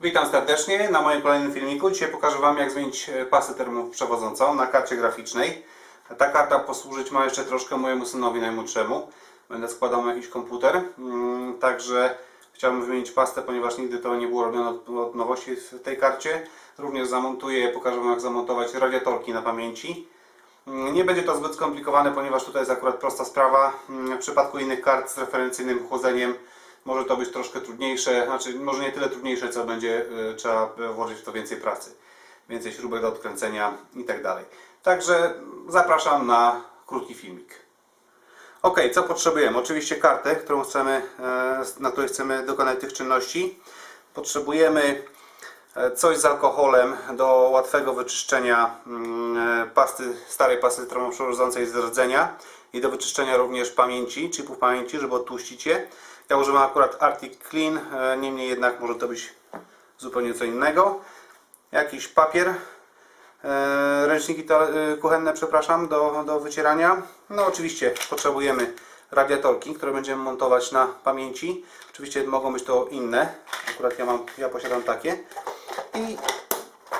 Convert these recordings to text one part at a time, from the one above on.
Witam serdecznie na moim kolejnym filmiku. Dzisiaj pokażę Wam jak zmienić e, pasę termoprzewodzącą na karcie graficznej. Ta karta posłużyć ma jeszcze troszkę mojemu synowi najmłodszemu. Będę składał jakiś komputer. Mm, Także chciałbym wymienić pastę, ponieważ nigdy to nie było robione od, od nowości w tej karcie. Również zamontuję, pokażę Wam jak zamontować radiatorki na pamięci. Mm, Nie będzie to zbyt skomplikowane, ponieważ tutaj jest akurat prosta sprawa. Mm, W przypadku innych kart z referencyjnym chłodzeniem może to być troszkę trudniejsze, znaczy może nie tyle trudniejsze, co będzie y, trzeba włożyć w to więcej pracy. Więcej śrubek do odkręcenia i tak dalej. Także zapraszam na krótki filmik. Ok, co potrzebujemy? Oczywiście kartę, którą chcemy, e, na której chcemy dokonać tych czynności. Potrzebujemy e, coś z alkoholem do łatwego wyczyszczenia mm, e, pasty, starej pasty termoprzewodzącej z rdzenia i do wyczyszczenia również pamięci, chipów pamięci, żeby odtłuścić je. Ja używam akurat Arctic Clean, e, niemniej jednak może to być zupełnie co innego. Jakiś papier, e, ręczniki e, kuchenne, przepraszam, do, do wycierania. No oczywiście potrzebujemy radiatorki, które będziemy montować na pamięci. Oczywiście mogą być to inne, akurat ja, mam, ja posiadam takie. I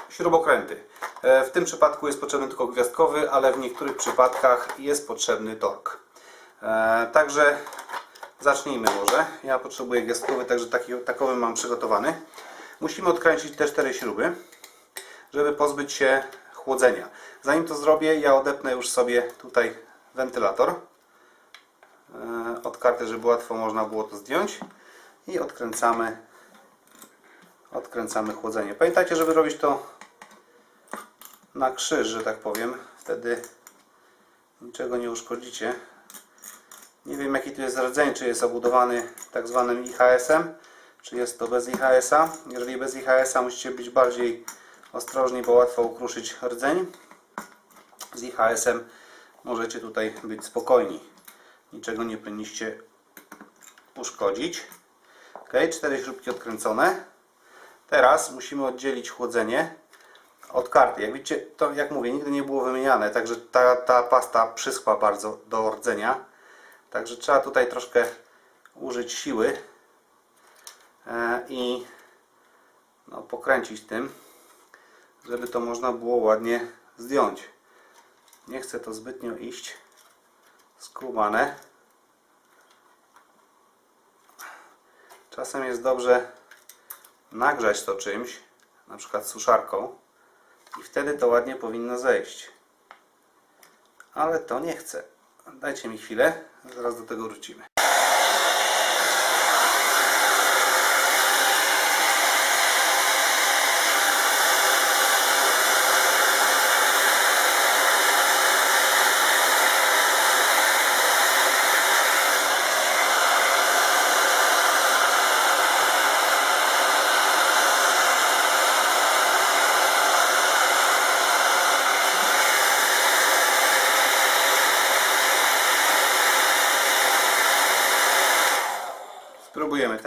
śrubokręty. W tym przypadku jest potrzebny tylko gwiazdkowy, ale w niektórych przypadkach jest potrzebny tork. Także zacznijmy może. Ja potrzebuję gwiazdkowy, także taki, takowy mam przygotowany. Musimy odkręcić te cztery śruby, żeby pozbyć się chłodzenia. Zanim to zrobię, ja odepnę już sobie tutaj wentylator e, od karty, żeby łatwo można było to zdjąć i odkręcamy odkręcamy chłodzenie. Pamiętajcie, żeby robić to na krzyż, że tak powiem. Wtedy niczego nie uszkodzicie. Nie wiem jaki tu jest rdzeń, czy jest obudowany tak zwanym IHS-em, czy jest to bez IHS-a. Jeżeli bez IHS-a musicie być bardziej ostrożni, bo łatwo ukruszyć rdzeń. Z IHS-em możecie tutaj być spokojni. Niczego nie powinniście uszkodzić. Ok, cztery śrubki odkręcone. Teraz musimy oddzielić chłodzenie od karty. Jak widzicie, to jak mówię, nigdy nie było wymieniane, także ta, ta pasta przyschła bardzo do rdzenia. Także trzeba tutaj troszkę użyć siły e, i no, pokręcić tym, żeby to można było ładnie zdjąć. Nie chcę to zbytnio iść skrubane. Czasem jest dobrze nagrzać to czymś, na przykład suszarką i wtedy to ładnie powinno zejść. Ale to nie chcę. Dajcie mi chwilę, zaraz do tego wrócimy.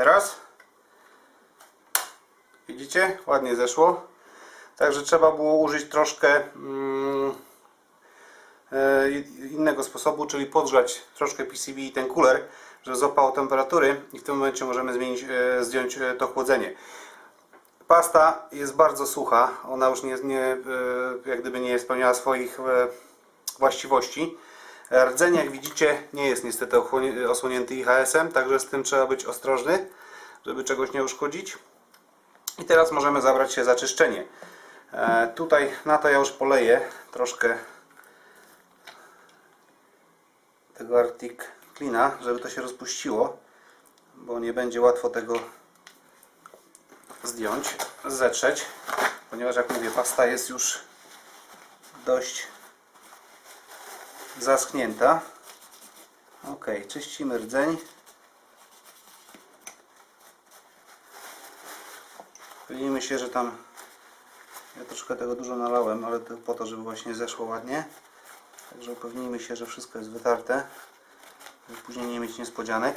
Teraz. Widzicie? Ładnie zeszło. Także trzeba było użyć troszkę mm, e, innego sposobu, czyli podgrzać troszkę PCB i ten cooler, żeby złapało temperatury i w tym momencie możemy zmienić, e, zdjąć e, to chłodzenie. Pasta jest bardzo sucha, ona już nie, nie, jak gdyby nie spełniała swoich właściwości. Rdzeń, jak widzicie, nie jest niestety osłonięty IHS-em, także z tym trzeba być ostrożny, żeby czegoś nie uszkodzić. I teraz możemy zabrać się za czyszczenie. E, tutaj na to ja już poleję troszkę tego Arctic Cleana, żeby to się rozpuściło, bo nie będzie łatwo tego zdjąć, zetrzeć, ponieważ jak mówię, pasta jest już dość zaschnięta. Ok, czyścimy rdzeń. Upewnijmy się, że tam ja troszkę tego dużo nalałem, ale to po to, żeby właśnie zeszło ładnie. Także upewnijmy się, że wszystko jest wytarte, żeby później nie mieć niespodzianek.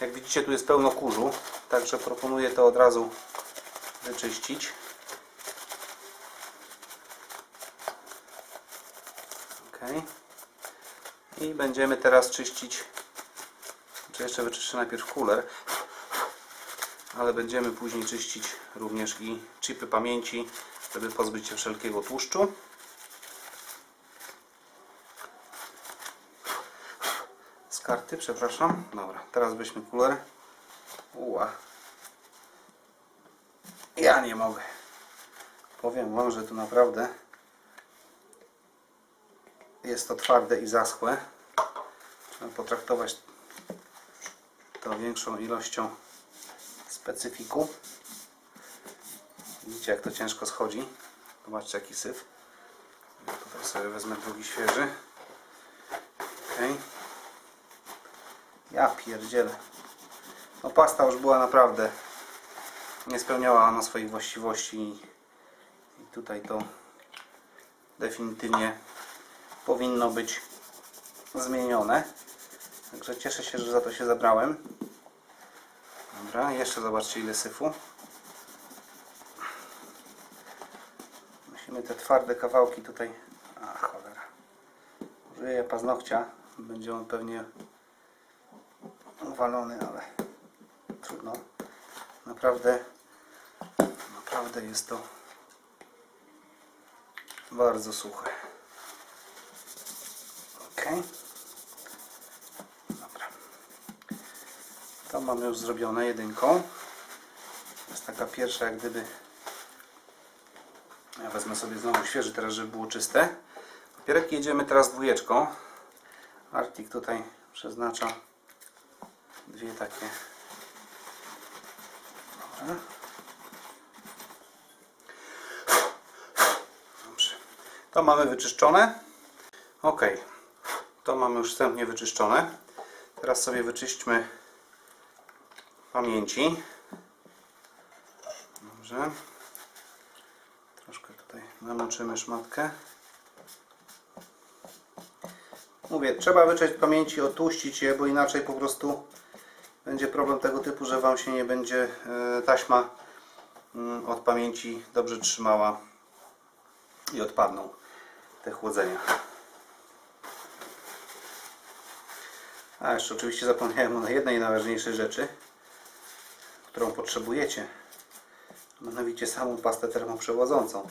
Jak widzicie, tu jest pełno kurzu, także proponuję to od razu wyczyścić. Okay. I będziemy teraz czyścić, czy jeszcze wyczyszczę najpierw kuler. ale będziemy później czyścić również i chipy pamięci, żeby pozbyć się wszelkiego tłuszczu. Z karty, przepraszam. Dobra, teraz weźmy kuler. Uła. Ja nie mogę. Powiem Wam, że tu naprawdę jest to twarde i zaschłe. Trzeba potraktować to większą ilością specyfiku. Widzicie jak to ciężko schodzi. Zobaczcie jaki syf. Ja tutaj sobie wezmę drugi świeży. Okay. Ja pierdzielę. No pasta już była naprawdę nie spełniała ona swoich właściwości i tutaj to definitywnie powinno być zmienione. Także cieszę się, że za to się zabrałem. Dobra, jeszcze zobaczcie ile syfu. Musimy te twarde kawałki tutaj... A cholera. Użyję paznokcia. Będzie on pewnie uwalony, ale trudno. Naprawdę, naprawdę jest to bardzo suche. Ok. Dobra. To mamy już zrobione jedynką. To jest taka pierwsza jak gdyby ja wezmę sobie znowu świeży teraz, żeby było czyste. Papierek jedziemy teraz dwójeczką. Artik tutaj przeznacza dwie takie. Dobra. Dobrze. To mamy wyczyszczone. Ok. To mamy już wstępnie wyczyszczone. Teraz sobie wyczyśćmy pamięci. Dobrze. Troszkę tutaj namoczymy szmatkę. Mówię, trzeba wyczyść pamięci, otłuścić je, bo inaczej po prostu będzie problem tego typu, że Wam się nie będzie e, taśma mm, od pamięci dobrze trzymała i odpadną te chłodzenia. A jeszcze oczywiście zapomniałem o jednej najważniejszej rzeczy, którą potrzebujecie. Mianowicie samą pastę termoprzewodzącą.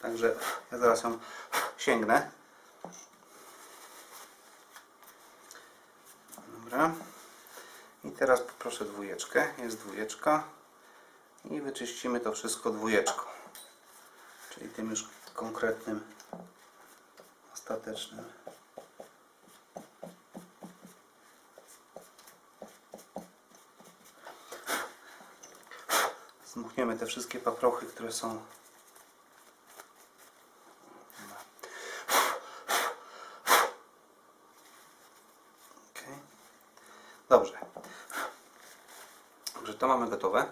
Także ja zaraz ją sięgnę. Dobra. I teraz poproszę dwójeczkę. Jest dwójeczka. I wyczyścimy to wszystko dwójeczką. Czyli tym już konkretnym, ostatecznym. Zmuchniemy te wszystkie paprochy, które są Okej. Dobrze. Dobrze, to mamy gotowe.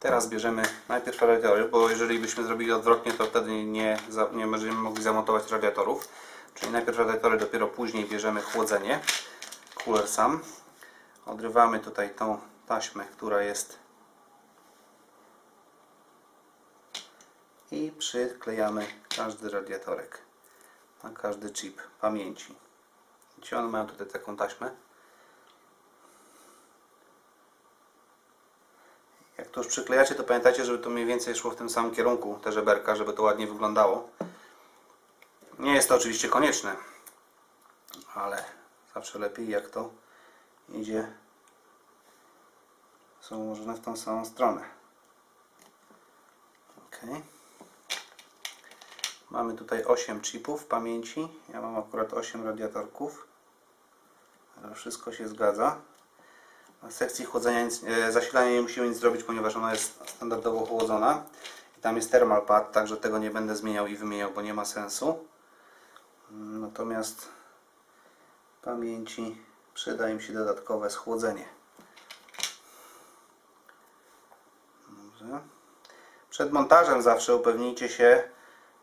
Teraz bierzemy najpierw radiatory, bo jeżeli byśmy zrobili odwrotnie, to wtedy nie, nie będziemy mogli zamontować radiatorów. Czyli najpierw radiatory, dopiero później bierzemy chłodzenie. Cooler sam. Odrywamy tutaj tą taśmę, która jest i przyklejamy każdy radiatorek na każdy chip pamięci. Widzicie, one mają tutaj taką taśmę. Jak to już przyklejacie, to pamiętajcie, żeby to mniej więcej szło w tym samym kierunku, te żeberka, żeby to ładnie wyglądało. Nie jest to oczywiście konieczne, ale zawsze lepiej jak to idzie są ułożone w tą samą stronę. Ok. Mamy tutaj 8 chipów pamięci. Ja mam akurat 8 radiatorków. Wszystko się zgadza. Na sekcji chłodzenia nic, e, zasilania nie musimy nic zrobić, ponieważ ona jest standardowo chłodzona. I tam jest thermal pad, także tego nie będę zmieniał i wymieniał, bo nie ma sensu. Mm, Natomiast pamięci przyda im się dodatkowe schłodzenie. Dobrze. Przed montażem zawsze upewnijcie się,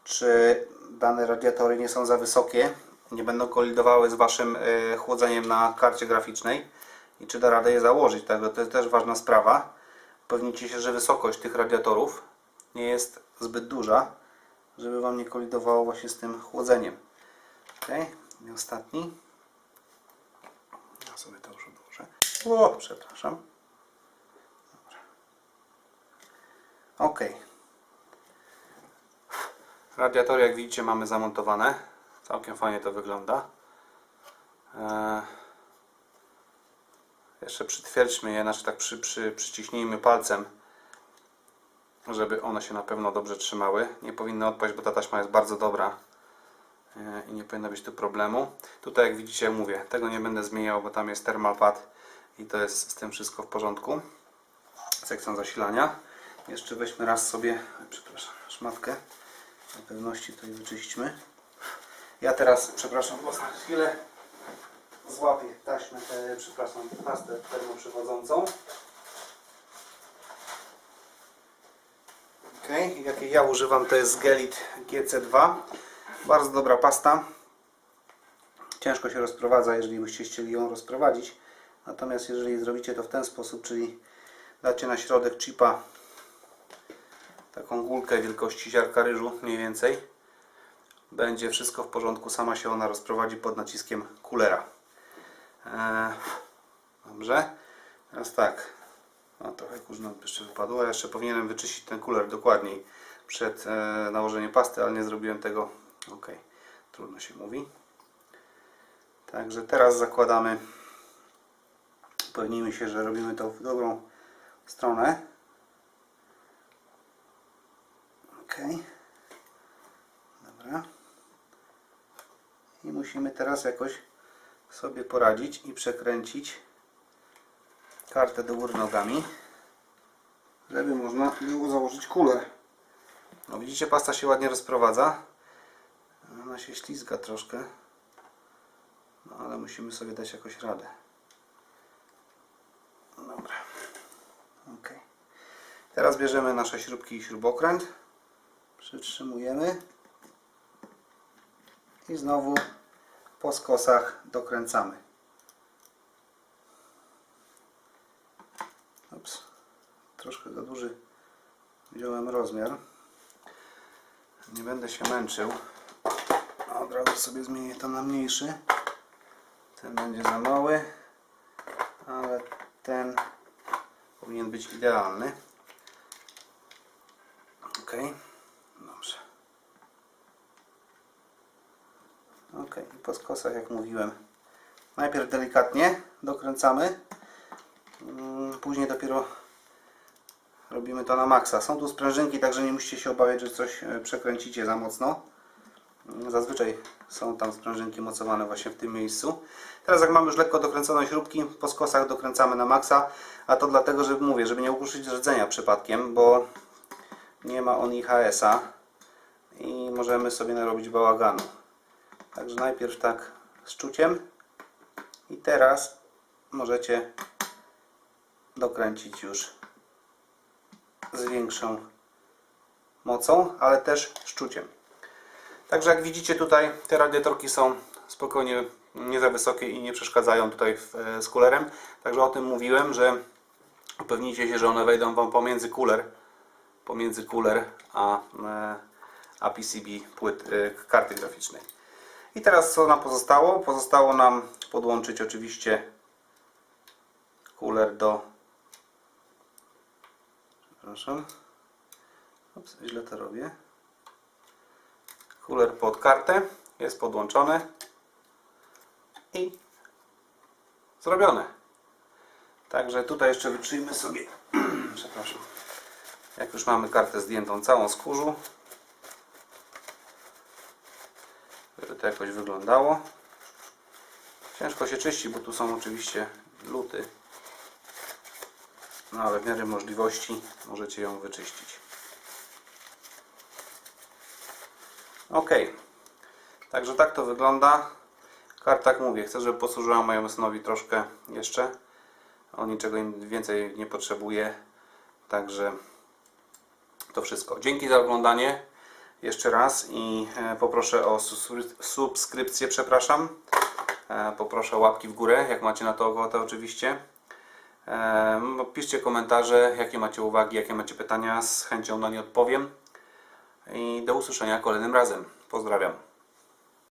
czy dane radiatory nie są za wysokie, nie będą kolidowały z Waszym y, chłodzeniem na karcie graficznej i czy da radę je założyć. Także to jest też ważna sprawa. Pewnijcie się, że wysokość tych radiatorów nie jest zbyt duża, żeby Wam nie kolidowało właśnie z tym chłodzeniem. Ok, i ostatni. Ja sobie to już odłożę. O, przepraszam. Dobra. Ok, Radiatory jak widzicie mamy zamontowane. Całkiem fajnie to wygląda. Eee, jeszcze przytwierdźmy je, znaczy tak przy, przy, przyciśnijmy palcem, żeby one się na pewno dobrze trzymały. Nie powinny odpaść, bo ta taśma jest bardzo dobra eee, i nie powinno być tu problemu. Tutaj jak widzicie mówię, tego nie będę zmieniał, bo tam jest thermal pad i to jest z tym wszystko w porządku. Sekcją zasilania. Jeszcze weźmy raz sobie, przepraszam, szmatkę. Na pewności tutaj wyczyśćmy. Ja teraz, przepraszam, was na chwilę złapię taśmę, e, przepraszam, pastę termoprzewodzącą. Ok, jakiej ja używam to jest Gelit GC2. Bardzo dobra pasta. Ciężko się rozprowadza, jeżeli byście chcieli ją rozprowadzić. Natomiast jeżeli zrobicie to w ten sposób, czyli dacie na środek chipa taką gulkę wielkości ziarka ryżu mniej więcej, będzie wszystko w porządku, sama się ona rozprowadzi pod naciskiem kulera. Eee, dobrze. Teraz tak. No trochę kurz nam jeszcze wypadło. Ja jeszcze powinienem wyczyścić ten kuler dokładniej przed e, nałożeniem pasty, ale nie zrobiłem tego. Ok, trudno się mówi. Także teraz zakładamy. Upewnijmy się, że robimy to w dobrą stronę. Ok. Dobra. I musimy teraz jakoś sobie poradzić i przekręcić kartę do góry nogami, żeby można było założyć kulę. No widzicie, pasta się ładnie rozprowadza. Ona się ślizga troszkę. No ale musimy sobie dać jakoś radę. Dobra. Ok. Teraz bierzemy nasze śrubki i śrubokręt. Przytrzymujemy. I znowu po skosach dokręcamy. Ups. Troszkę za duży wziąłem rozmiar. Nie będę się męczył. Od razu sobie zmienię to na mniejszy. Ten będzie za mały, ale ten powinien być idealny. Ok. Dobrze. Ok, i po skosach jak mówiłem. Najpierw delikatnie dokręcamy, Mm, później dopiero robimy to na maksa. Są tu sprężynki, także nie musicie się obawiać, że coś e, przekręcicie za mocno. Mm, Zazwyczaj są tam sprężynki mocowane właśnie w tym miejscu. Teraz jak mamy już lekko dokręcone śrubki, po skosach dokręcamy na maksa, a to dlatego, że mówię, żeby nie ukruszyć rdzenia przypadkiem, bo nie ma on IHS-a i możemy sobie narobić bałaganu. Także najpierw tak z czuciem i teraz możecie dokręcić już z większą mocą, ale też szczuciem. Także jak widzicie tutaj te radiatorki są spokojnie nie za wysokie i nie przeszkadzają tutaj e, z kulerem. Także o tym mówiłem, że upewnijcie się, że one wejdą Wam pomiędzy kuler, pomiędzy kuler a, e, a PCB płyt, e, karty graficznej. I teraz co nam pozostało? Pozostało nam podłączyć oczywiście kuler do przepraszam. Ups, źle to robię. Kuler pod kartę jest podłączony i zrobione także tutaj jeszcze wytrzyjmy sobie przepraszam. Jak już mamy kartę zdjętą całą z kurzu żeby to jakoś wyglądało ciężko się czyści bo tu są oczywiście luty no ale w miarę możliwości możecie ją wyczyścić. Ok. Także tak to wygląda. Karta, jak mówię, chcę, żeby posłużyła mojemu synowi troszkę jeszcze. On niczego więcej nie potrzebuje. Także to wszystko. Dzięki za oglądanie jeszcze raz i e, poproszę o subskrypcję, przepraszam. E, poproszę o łapki w górę, jak macie na to ochotę oczywiście. Em, Piszcie komentarze, jakie macie uwagi, jakie macie pytania, z chęcią na nie odpowiem. I do usłyszenia kolejnym razem. Pozdrawiam.